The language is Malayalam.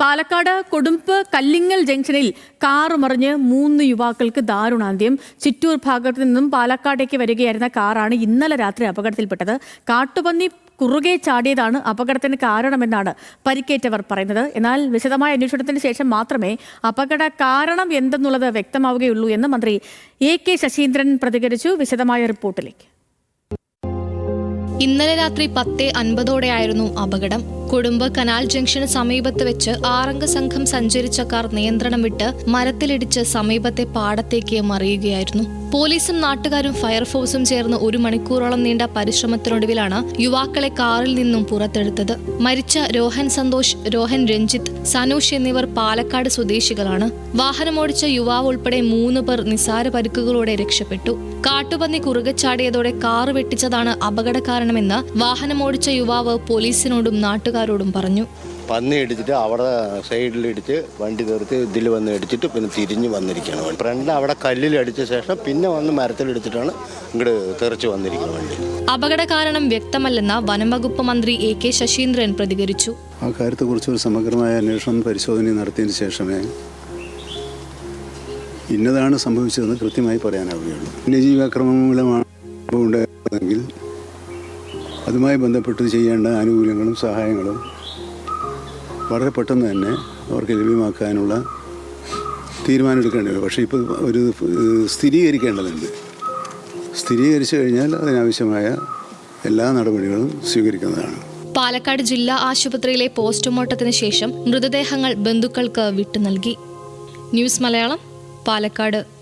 പാലക്കാട് കൊടുമ്പ് കല്ലിങ്ങൽ ജംഗ്ഷനിൽ കാർ മറിഞ്ഞ് മൂന്ന് യുവാക്കൾക്ക് ദാരുണാന്ത്യം. ചിറ്റൂർ ഭാഗത്തു നിന്നും പാലക്കാടേക്ക് വരികയായിരുന്ന കാറാണ് ഇന്നലെ രാത്രി അപകടത്തിൽപ്പെട്ടത്. കാട്ടുപന്നി കുറുകെ ചാടിയതാണ് അപകടത്തിന് കാരണമെന്നാണ് പരിക്കേറ്റവർ പറയുന്നത്. എന്നാൽ വിശദമായ അന്വേഷണത്തിന് ശേഷം മാത്രമേ അപകട കാരണം എന്തെന്നുള്ളത് വ്യക്തമാവുകയുള്ളൂ എന്ന് മന്ത്രി എ കെ ശശീന്ദ്രൻ പ്രതികരിച്ചു. വിശദമായ റിപ്പോർട്ടിലേക്ക്. ഇന്നലെ രാത്രി പത്ത് അൻപതോടെയായിരുന്നു അപകടം. കുടുംബ കനാൽ ജംഗ്ഷന് സമീപത്ത് വെച്ച് ആറംഗ സംഘം സഞ്ചരിച്ച കാർ നിയന്ത്രണം വിട്ട് മരത്തിലിടിച്ച് സമീപത്തെ പാടത്തേക്ക് മറിയുകയായിരുന്നു. പോലീസും നാട്ടുകാരും ഫയർഫോഴ്സും ചേർന്ന് ഒരു മണിക്കൂറോളം നീണ്ട പരിശ്രമത്തിനൊടുവിലാണ് യുവാക്കളെ കാറിൽ നിന്നും പുറത്തെടുത്തത്. മരിച്ച രോഹൻ സന്തോഷ് രോഹൻ രഞ്ജിത്ത് സനൂഷ് എന്നിവർ പാലക്കാട് സ്വദേശികളാണ്. വാഹനമോടിച്ച യുവാവ് ഉൾപ്പെടെ മൂന്ന് പേർ നിസാര പരിക്കുകളോടെ രക്ഷപ്പെട്ടു. കാട്ടുപന്നി കുറുകെ ചാടിയതോടെ കാറ് വെട്ടിച്ചതാണ് അപകട കാരണമെന്ന് വാഹനമോടിച്ച യുവാവ് പോലീസിനോടും നാട്ടുകാരോടും പറഞ്ഞു. പന്നി ഇടിച്ചിട്ട് അവിടെ സൈഡിൽ ഇടിച്ച് വണ്ടി നിർത്തി ഇതിൽ വന്ന് ഇടിച്ചിട്ട് പിന്നെ തിരിഞ്ഞ് വന്നിരിക്കുകയാണ് വണ്ടി. ഫ്രണ്ട് അവിടെ കല്ലിൽ അടിച്ച ശേഷം പിന്നെ വന്ന് മരത്തിൽ ഇടിച്ചിട്ടാണ് ഇങ്ങോട്ട് തെറിച്ച് വന്നിരിക്കുന്നത് വണ്ടി. അപകട കാരണം വ്യക്തമല്ലെന്ന വനംവകുപ്പ് മന്ത്രി എ കെ ശശീന്ദ്രൻ പ്രതികരിച്ചു. ആ കാര്യത്തെക്കുറിച്ച് ഒരു സമഗ്രമായ അന്വേഷണം പരിശോധന നടത്തിയതിന് ശേഷമേ ഇന്നതാണ് സംഭവിച്ചതെന്ന് കൃത്യമായി പറയാനാവുകയുള്ളൂ. വന്യജീവാക്രമം മൂലമാണ് സംഭവം ഉണ്ടായതെങ്കിൽ അതുമായി ബന്ധപ്പെട്ട് ചെയ്യേണ്ട ആനുകൂല്യങ്ങളും സഹായങ്ങളും വളരെ പെട്ടെന്ന് തന്നെ അവർക്ക് ലഭ്യമാക്കാനുള്ള തീരുമാനമെടുക്കേണ്ടി വരും. പക്ഷേ ഇപ്പോൾ ഒരു സ്ഥിരീകരിക്കേണ്ടതുണ്ട്. സ്ഥിരീകരിച്ചു കഴിഞ്ഞാൽ അതിനാവശ്യമായ എല്ലാ നടപടികളും സ്വീകരിക്കുന്നതാണ്. പാലക്കാട് ജില്ലാ ആശുപത്രിയിലെ പോസ്റ്റ്മോർട്ടത്തിന് ശേഷം മൃതദേഹങ്ങൾ ബന്ധുക്കൾക്ക് വിട്ടു നൽകി. ന്യൂസ് മലയാളം പാലക്കാട്.